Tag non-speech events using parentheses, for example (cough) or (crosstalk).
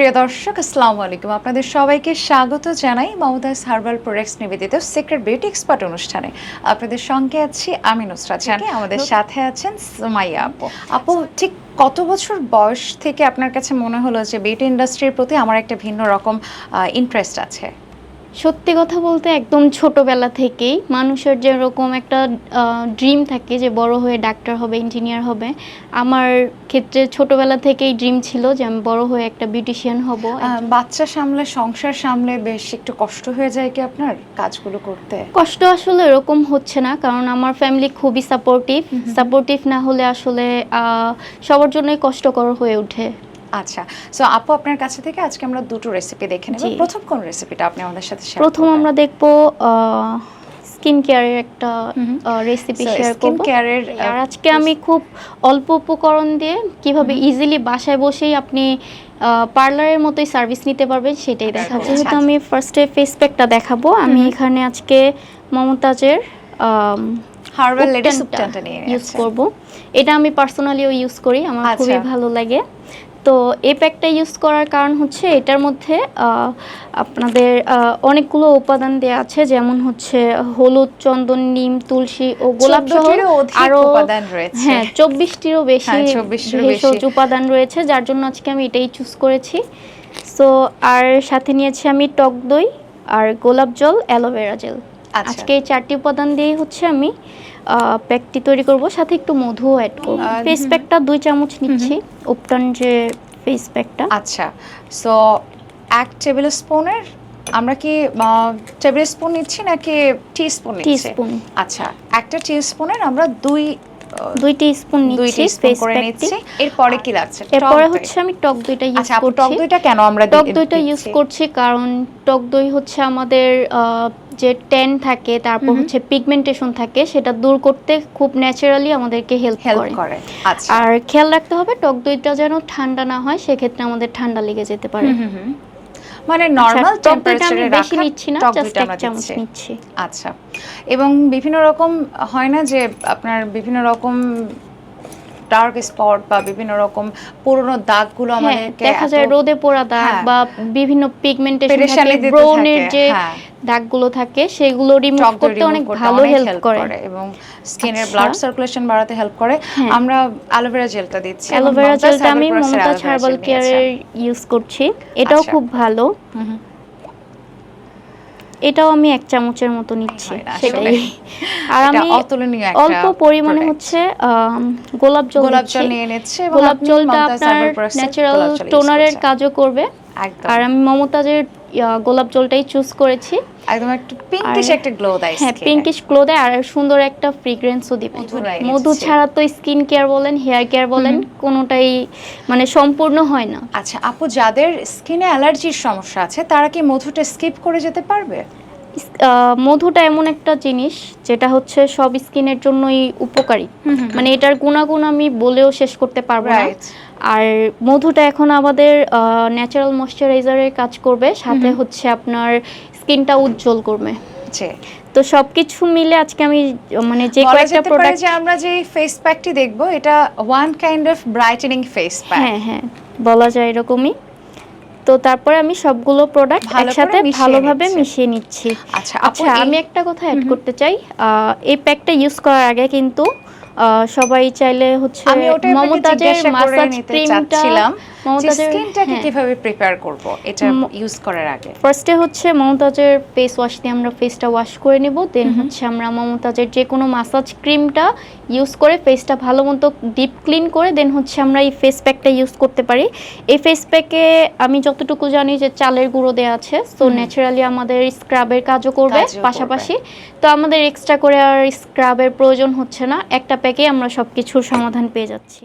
প্রিয় দর্শক আসসালামু আলাইকুম। আপনাদের সবাইকে স্বাগত জানাই মমতাজ হার্বাল প্রোডাক্টস নিবেদিত সিক্রেট বিউটি এক্সপার্ট অনুষ্ঠানে। আপনাদের সঙ্গে আছি আমি নুসরাত জানি আমাদের সাথে আছেন সুমাইয়া আপু। আপু ঠিক কত বছর বয়স থেকে আপনার কাছে মনে হলো যে বিউটি ইন্ডাস্ট্রির প্রতি আমার একটা ভিন্ন রকম ইন্টারেস্ট আছে? সত্যি কথা বলতে একদম ছোটবেলা থেকেই মানুষের যেরকম একটা ড্রিম থাকে যে বড় হয়ে ডাক্তার হবে ইঞ্জিনিয়ার হবে আমার ক্ষেত্রে ছোটবেলা থেকেই ড্রিম ছিল যে আমি বড় হয়ে একটা বিউটিশিয়ান হব। বাচ্চা সামলে সংসার সামলে বেশ একটু কষ্ট হয়ে যায় কি আপনার কাজগুলো করতে? কষ্ট আসলে এরকম হচ্ছে না কারণ আমার ফ্যামিলি খুবই সাপোর্টিভ সাপোর্টিভ না হলে আসলে সবার জন্যই কষ্টকর হয়ে ওঠে। আচ্ছা সো আপু আপনার কাছে থেকে আজকে আমরা দুটো রেসিপি দেখে নেব। প্রথম কোন রেসিপিটা আপনি আমাদের সাথে share প্রথম আমরা দেখব স্কিন কেয়ারের একটা রেসিপি শেয়ার করব। এর, আহ, আর আজকে আমি খুব অল্প উপকরণ দিয়ে কীভাবে ইজিলি বাসায় বসেই আপনি পার্লারের মতোই সার্ভিস নিতে পারবেন সেটাই দেখাবো। যেহেতু আচ্ছা। আমি ফার্স্টে ফেস প্যাকটা দেখাবো আমি এখানে আজকে মমতাজের হার্বাল লেডি নিয়ে ইউজ করব। এটা আমি পার্সোনালিও ইউজ করি আমার আচ্ছা। খুবই ভালো লাগে। তো এই প্যাকটা ইউজ করার কারণ হচ্ছে এটার মধ্যে আপনাদের অনেকগুলো উপাদান দেওয়া আছে যেমন হচ্ছে হলুদ চন্দন নিম তুলসী ও গোলাপ সহ আরও উপাদান রয়েছে। হ্যাঁ চব্বিশটিরও বেশি হ্যাঁ, 24 টিরও ভেষজ বেশি। উপাদান রয়েছে যার জন্য আজকে আমি এটাই চুজ করেছি সো আর সাথে নিয়েছি আমি টক দই আর গোলাপ জল অ্যালোভেরা জেল। আজকে এই চারটি উপাদান দিয়ে হচ্ছে আমি প্যাকটি তৈরি করব সাথে একটু মধু অ্যাড করব। ফেস প্যাকটা দুই চামচ নিচ্ছি উপটান যে ফেস প্যাকটা আচ্ছা সো এক টেবিল স্পুনের আমরা কি টেবিল স্পুন নিচ্ছি নাকি টি স্পুন নিচ্ছি? স্পুন আচ্ছা একটা টি স্পুনের আমরা দুই দুই স্পুন নিচ্ছি করে এরপরে কি লাগছে? টক এরপরে হচ্ছে আমি টক দইটা ইউজ আচ্ছা টক করছি। দইটা কেন আমরা টক দইটা ইউজ করছি কারণ টক দই হচ্ছে আমাদের যে ট্যান থাকে তারপর হচ্ছে পিগমেন্টেশন থাকে সেটা দূর করতে খুব ন্যাচারালি আমাদেরকে হেল্প করে। আচ্ছা। আর খেয়াল রাখতে হবে টক দইটা যেন ঠান্ডা না হয় সেক্ষেত্রে আমাদের ঠান্ডা লেগে যেতে পারে। মানে নরমাল আচ্ছা, টেম্পারেচারে বেশি নিচ্ছি না জাস্ট এক চামচ নিচ্ছি। আচ্ছা এবং বিভিন্ন রকম হয় না যে আপনার বিভিন্ন রকম ডার্ক স্পট বা বিভিন্ন রকম পুরনো দাগগুলো হ্যাঁ আমাদেরকে দেখা যায় রোদে পোড়া দাগ হ্যাঁ। বা বিভিন্ন পিগমেন্টেশন থাকে ব্রোনের যে হ্যাঁ। দাগগুলো থাকে সেগুলো রিমুভ করতে অনেক ভালো হেল্প করে এবং স্কিনের। ব্লাড সার্কুলেশন বাড়াতে হেল্প করে। আমরা অ্যালোভেরা জেলটা দিচ্ছি অ্যালোভেরা জেলটা আমি মমতাজ হার্বাল কেয়ারের ইউজ করছি এটাও আচ্ছা। খুব ভালো। এটাও আমি এক চামচের মতো নিচ্ছি সেটাই। (laughs) আর আমি অল্প পরিমাণে হচ্ছে গোলাপ জল গোলাপ জল নিয়ে নিচ্ছে গোলাপ জলটা আপনার ন্যাচারাল টোনারের কাজও করবে। আর আমি মমতাজের গোলাপ জলটাই চুজ করেছি। একদম একটু পিঙ্কিশ একটা গ্লো দেয় হ্যাঁ পিঙ্কিশ গ্লো দেয় আর সুন্দর একটা ফ্রিগ্রেন্সও দিবে। মধু ছাড়া তো স্কিন কেয়ার বলেন হেয়ার কেয়ার বলেন কোনোটাই মানে সম্পূর্ণ হয় না। আচ্ছা আপু যাদের স্কিনে অ্যালার্জির সমস্যা আছে তারা কি মধুটা স্কিপ করে যেতে পারবে? মধুটা এমন একটা জিনিস যেটা হচ্ছে সব স্কিনের জন্যই উপকারী। মানে এটার গুণাগুণ আমি বলেও শেষ করতে পারব না। আর মধুটা এখন আমাদের ন্যাচারাল ময়শ্চারাইজারের কাজ করবে সাথে হচ্ছে আপনার স্কিনটা উজ্জ্বল করবে। তো সবকিছু মিলে আজকে আমি মানে যে কয়েকটা প্রোডাক্ট যে আমরা যে ফেস প্যাকটি দেখব এটা one kind of brightening face pack হ্যাঁ হ্যাঁ বলা যায় এরকমই। তো তারপরে আমি সবগুলো প্রোডাক্ট একসাথে ভালোভাবে মিশিয়ে নিচ্ছি। আচ্ছা আচ্ছা আমি একটা কথা অ্যাড করতে চাই। আহ, এই প্যাকটা ইউজ করার আগে কিন্তু আহ, সবাই চাইলে হচ্ছে মমতাজের মাসাজ ক্রিমটা মমতাজের স্কিনটাকে হ্যাঁ। কীভাবে প্রিপেয়ার করব এটা ইউজ করার আগে। ফার্স্টে হচ্ছে মমতাজের ফেস ওয়াশ দিয়ে আমরা ফেসটা ওয়াশ করে নিব। দেন হচ্ছে আমরা মমতাজের যে কোনো মাসাজ ক্রিমটা ইউজ করে ফেসটা ভালো মতো ডিপ ক্লিন করে দেন হচ্ছে আমরা এই ফেস প্যাকটা ইউজ করতে পারি। এই ফেস প্যাকে আমি যতটুকু জানি যে চালের গুঁড়ো দেওয়া আছে সো ন্যাচারালি আমাদের স্ক্রাবের কাজও করবে কাজও করবে। পাশাপাশি। তো আমাদের এক্সট্রা করে আর স্ক্রাবের প্রয়োজন হচ্ছে না একটা প্যাকে আমরা সব কিছুর সমাধান পেয়ে যাচ্ছি।